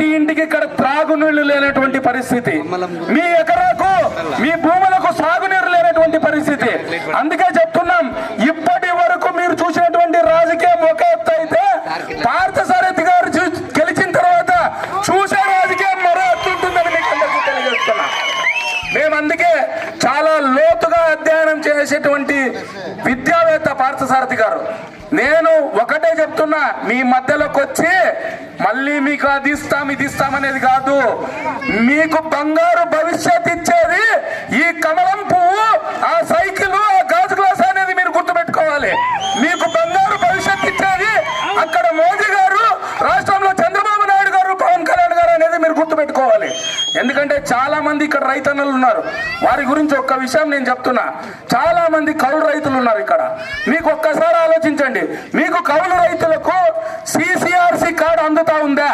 ప్రతి ఇంటికి ఇక్కడ త్రాగునీళ్ళు లేనటువంటి పరిస్థితి. మీ ఎకరాకు మీ భూములకు సాగునీరు లేనటువంటి పరిస్థితి. అందుకే చెప్తున్నాం ఇప్పటి వరకు మీరు చూసినటువంటి రాజకీయం ఒక ఎత్తు అయితే పార్థసారథి గారు గెలిచిన తర్వాత చూసే రాజకీయం మరో ఎత్తు మీకు అందరికీ తెలియజేస్తున్నా. మేము అందుకే చాలా లోతుగా అధ్యయనం చేసేటువంటి విద్యావేత్త పార్థసారథి గారు. నేను ఒకటే చెప్తున్నా మీ మధ్యలోకి వచ్చి మళ్ళీ మీకు అది ఇస్తాం ఇది ఇస్తామనేది కాదు. మీకు బంగారు భవిష్యత్ ఇచ్చేది ఈ కమలం పువ్వు ఆ సైకిల్ ఆ గాజు గ్లాస్ అనేది మీరు గుర్తుపెట్టుకోవాలి. మీకు బంగారు భవిష్యత్ ఇచ్చేది అక్కడ మోదీ గారు రాష్ట్రంలో చంద్రబాబు నాయుడు గారు పవన్ కళ్యాణ్ గారు అనేది మీరు గుర్తుపెట్టుకోవాలి. ఎందుకంటే చాలా మంది ఇక్కడ రైతన్నలు ఉన్నారు. వారి గురించి ఒక్క విషయం నేను చెప్తున్నా. చాలా మంది కౌలు రైతులు ఉన్నారు ఇక్కడ. మీకు ఒక్కసారి ఆలోచించండి. మీకు కౌలు రైతులు కార్డు అందుతా ఉందా?